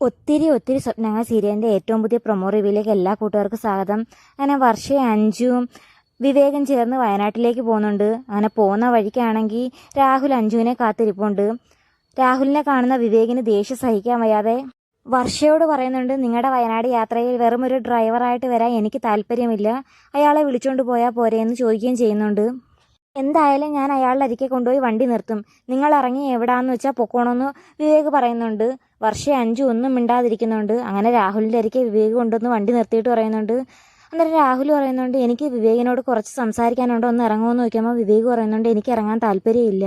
ഒത്തിരി ഒത്തിരി സ്വപ്നങ്ങൾ സീരിയലിന്റെ ഏറ്റവും പുതിയ പ്രൊമോ റിവ്യൂയിലേക്ക് എല്ലാ കൂട്ടുകാർക്കും സ്വാഗതം. അങ്ങനെ വർഷയും അഞ്ചും വിവേകം ചേർന്ന് വയനാട്ടിലേക്ക് പോകുന്നുണ്ട്. അങ്ങനെ പോകുന്ന വഴിക്കാണെങ്കിൽ രാഹുൽ അഞ്ജുവിനെ കാത്തിരിപ്പുണ്ട്. രാഹുലിനെ കാണുന്ന വിവേകിന് ദേഷ്യം സഹിക്കാൻ വയ്യാതെ വർഷയോട് പറയുന്നുണ്ട് നിങ്ങളുടെ വയനാട് യാത്രയിൽ വെറും ഒരു ഡ്രൈവറായിട്ട് വരാൻ എനിക്ക് താല്പര്യമില്ല. അയാളെ വിളിച്ചുകൊണ്ട് പോയാൽ പോരെ എന്ന് ചോദിക്കുകയും ചെയ്യുന്നുണ്ട്. എന്തായാലും ഞാൻ അയാളുടെ അരികെ കൊണ്ടുപോയി വണ്ടി നിർത്തും. നിങ്ങൾ ഇറങ്ങി എവിടാന്ന് വെച്ചാൽ പൊക്കോണമെന്ന് വിവേക് പറയുന്നുണ്ട്. വർഷം അഞ്ചും ഒന്നും മിണ്ടാതിരിക്കുന്നുണ്ട്. അങ്ങനെ രാഹുലിന്റെ അരികെ വിവേക് കൊണ്ടുവന്ന് വണ്ടി നിർത്തിയിട്ട് പറയുന്നുണ്ട്. അന്നേരം രാഹുൽ പറയുന്നുണ്ട് എനിക്ക് വിവേകിനോട് കുറച്ച് സംസാരിക്കാനുണ്ടോ? ഒന്ന് ഇറങ്ങുമെന്ന് നോക്കിയപ്പോൾ വിവേക് പറയുന്നുണ്ട് എനിക്ക് ഇറങ്ങാൻ താല്പര്യമില്ല.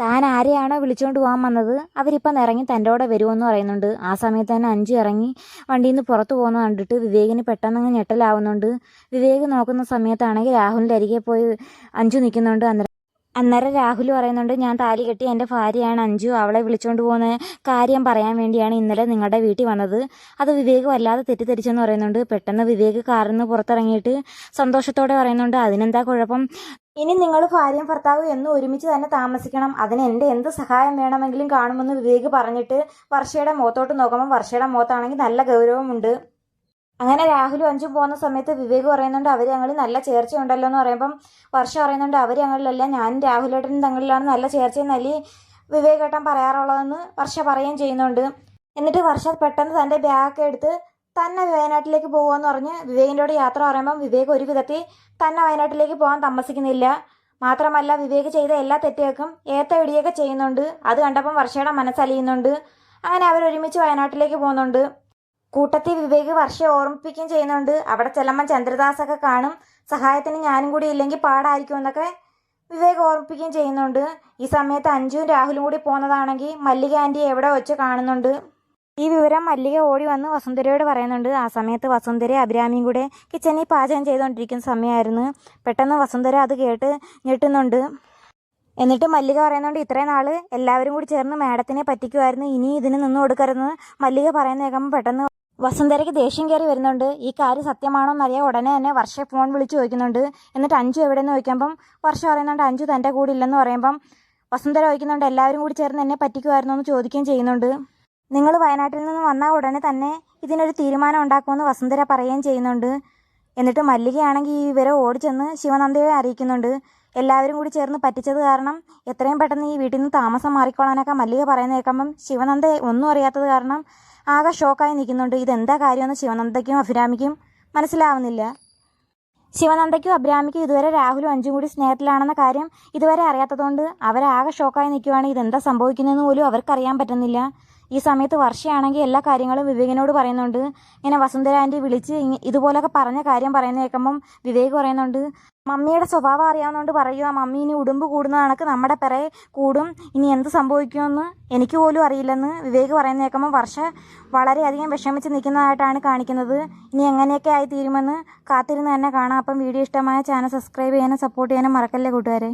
താൻ ആരെയാണോ വിളിച്ചുകൊണ്ട് പോകാൻ വന്നത്? അവരിപ്പം ഇറങ്ങി തന്റെ കൂടെ വരുമെന്ന് പറയുന്നുണ്ട്. ആ സമയത്ത് തന്നെ അഞ്ചു ഇറങ്ങി വണ്ടിയിൽ നിന്ന് പുറത്തു പോകുന്നത് കണ്ടിട്ട് വിവേകിന് പെട്ടെന്നങ്ങ് ഞെട്ടലാവുന്നുണ്ട്. വിവേക് നോക്കുന്ന സമയത്താണെങ്കിൽ രാഹുലിന്റെ അരികെ പോയി അഞ്ചു നിൽക്കുന്നുണ്ട്. അന്നേരം അന്നേരം രാഹുൽ പറയുന്നുണ്ട് ഞാൻ താലി കെട്ടി എന്റെ ഭാര്യയാണ് അഞ്ജു അവളെ വിളിച്ചുകൊണ്ട് പോകുന്ന കാര്യം പറയാൻ വേണ്ടിയാണ് ഇന്നലെ നിങ്ങളുടെ വീട്ടിൽ വന്നത്. അത് വിവേക് വല്ലാതെ തെറ്റിദ്ധരിച്ചെന്ന് പറയുന്നുണ്ട്. പെട്ടെന്ന് വിവേക് കാറിൽ നിന്ന് പുറത്തിറങ്ങിയിട്ട് സന്തോഷത്തോടെ പറയുന്നുണ്ട് അതിനെന്താ കുഴപ്പം? ഇനി നിങ്ങൾ ഭാര്യയും ഭർത്താവും എന്നും ഒരുമിച്ച് തന്നെ താമസിക്കണം. അതിന് എന്റെ എന്ത് സഹായം വേണമെങ്കിലും കാണുമെന്ന് വിവേക് പറഞ്ഞിട്ട് വർഷയുടെ മുഖത്തോട്ട് നോക്കുമ്പോൾ വർഷയുടെ മുഖത്താണെങ്കിൽ നല്ല ഗൗരവമുണ്ട്. അങ്ങനെ രാഹുലും അഞ്ചും പോകുന്ന സമയത്ത് വിവേക് പറയുന്നുണ്ട് അവർ ഞങ്ങളിൽ നല്ല ചേർച്ചയുണ്ടല്ലോ എന്ന് പറയുമ്പം വർഷം പറയുന്നുണ്ട് അവർ ഞങ്ങളിലല്ല ഞാനും രാഹുലേട്ടനും തങ്ങളിലാണ് നല്ല ചേർച്ചയെന്നല്ലി വിവേക് ഏട്ടൻ പറയാറുള്ളതെന്ന് വർഷ പറയുകയും ചെയ്യുന്നുണ്ട്. എന്നിട്ട് വർഷ പെട്ടെന്ന് തന്റെ ബാഗൊക്കെ എടുത്ത് തന്നെ വയനാട്ടിലേക്ക് പോകുമെന്ന് പറഞ്ഞ് വിവേകിന്റെയോട് യാത്ര പറയുമ്പം വിവേക് ഒരു വിധത്തിൽ തന്നെ വയനാട്ടിലേക്ക് പോകാൻ താമസിക്കുന്നില്ല മാത്രമല്ല വിവേക് ചെയ്ത എല്ലാ തെറ്റുകൾക്കും ഏത്ത ഇടിയൊക്കെ ചെയ്യുന്നുണ്ട്. അത് കണ്ടപ്പം വർഷയുടെ മനസ്സലിയുന്നുണ്ട്. അങ്ങനെ അവരൊരുമിച്ച് വയനാട്ടിലേക്ക് പോകുന്നുണ്ട്. കൂട്ടത്തിൽ വിവേക് വർഷയെ ഓർമ്മിപ്പിക്കുകയും ചെയ്യുന്നുണ്ട്. അവിടെ ചെല്ലമ്മ ചന്ദ്രദാസൊക്കെ കാണും. സഹായത്തിന് ഞാനും കൂടി ഇല്ലെങ്കിൽ പാടായിരിക്കും എന്നൊക്കെ വിവേക് ഓർമ്മിപ്പിക്കുകയും ചെയ്യുന്നുണ്ട്. ഈ സമയത്ത് അഞ്ജുവും രാഹുലും കൂടി പോകുന്നതാണെങ്കിൽ മല്ലിക ആന്റി എവിടെ വെച്ച് കാണുന്നുണ്ട്? ഈ വിവരം മല്ലിക ഓടി വന്ന് വസുന്ധരയോട് പറയുന്നുണ്ട്. ആ സമയത്ത് വസുന്ധര അഭിരാമിയും കൂടെ കിച്ചണിൽ പാചകം ചെയ്തുകൊണ്ടിരിക്കുന്ന സമയമായിരുന്നു. പെട്ടെന്ന് വസുന്ധര അത് കേട്ട് ഞെട്ടുന്നുണ്ട്. എന്നിട്ട് മല്ലിക പറയുന്നുണ്ട് ഇത്രയും നാൾ എല്ലാവരും കൂടി ചേർന്ന് മാഡത്തിനെ പറ്റിക്കുമായിരുന്നു ഇനി ഇതിന് നിന്ന് കൊടുക്കരുതെന്ന് മല്ലിക പറയുന്ന കേൾക്കുമ്പോൾ പെട്ടെന്ന് വസുന്ധരയ്ക്ക് ദേഷ്യം കയറി വരുന്നുണ്ട്. ഈ കാര്യം സത്യമാണോ എന്നറിയാൻ ഉടനെ തന്നെ വർഷ ഫോൺ വിളിച്ച് ചോദിക്കുന്നുണ്ട്. എന്നിട്ട് അഞ്ചു എവിടെയെന്ന് ചോദിക്കുമ്പം വർഷ പറയുന്നുണ്ട് അഞ്ചു തന്റെ കൂടെ ഇല്ലെന്ന് പറയുമ്പം വസുന്ധര ചോദിക്കുന്നുണ്ട് എല്ലാവരും കൂടി ചേർന്ന് എന്നെ പറ്റിക്കുമായിരുന്നു എന്ന് ചോദിക്കുകയും ചെയ്യുന്നുണ്ട്. നിങ്ങൾ വയനാട്ടിൽ നിന്ന് വന്നാൽ ഉടനെ തന്നെ ഇതിനൊരു തീരുമാനം ഉണ്ടാക്കുമെന്ന് വസുന്ധര പറയുകയും ചെയ്യുന്നുണ്ട്. എന്നിട്ട് മല്ലികയാണെങ്കിൽ ഈ വിവരം ഓടിച്ചെന്ന് ശിവനന്ദയെ അറിയിക്കുന്നുണ്ട്. എല്ലാവരും കൂടി ചേർന്ന് പറ്റിച്ചത് കാരണം എത്രയും പെട്ടെന്ന് ഈ വീട്ടിൽ നിന്ന് താമസം മാറിക്കോളാനൊക്കെ മല്ലിക പറയുന്ന കേൾക്കുമ്പം ശിവനന്ദ ഒന്നും അറിയാത്തത് കാരണം ആകെ ഷോക്കായി നിൽക്കുന്നുണ്ട്. ഇതെന്താ കാര്യമെന്ന് ശിവനന്ദയ്ക്കും അഭിരാമിക്കും മനസ്സിലാവുന്നില്ല. ശിവനന്ദയ്ക്കും അഭിരാമിക്കും ഇതുവരെ രാഹുലും അഞ്ചും കൂടി സ്നേഹത്തിലാണെന്ന കാര്യം ഇതുവരെ അറിയാത്തതുകൊണ്ട് അവരാകെ ഷോക്കായി നിൽക്കുവാണ് ഇതെന്താ സംഭവിക്കുന്നതെന്ന് പോലും അവർക്കറിയാൻ പറ്റുന്നില്ല. ഈ സമയത്ത് വർഷയാണെങ്കിൽ എല്ലാ കാര്യങ്ങളും വിവേകിനോട് പറയുന്നുണ്ട്. ഇങ്ങനെ വസുന്ധര ആന്റി വിളിച്ച് ഇതുപോലൊക്കെ പറഞ്ഞ കാര്യം പറയുന്ന കേൾക്കുമ്പം വിവേക് പറയുന്നുണ്ട് മമ്മിയുടെ സ്വഭാവം അറിയാവുന്നതുകൊണ്ട് പറയുക മമ്മി ഇനി ഉടുമ്പ് കൂടുന്ന കണക്ക് നമ്മുടെ പിറയെ കൂടും. ഇനി എന്ത് സംഭവിക്കുമെന്ന് എനിക്ക് പോലും അറിയില്ലെന്ന് വിവേക് പറയുന്ന കേൾക്കുമ്പോൾ വർഷ വളരെയധികം വിഷമിച്ച് നിൽക്കുന്നതായിട്ടാണ് കാണിക്കുന്നത്. ഇനി എങ്ങനെയൊക്കെ ആയി തീരുമെന്ന് കാത്തിരുന്ന് തന്നെ കാണാം. അപ്പം വീഡിയോ ഇഷ്ടമായ ചാനൽ സബ്സ്ക്രൈബ് ചെയ്യാനും സപ്പോർട്ട് ചെയ്യാനും മറക്കല്ലേ കൂട്ടുകാരെ.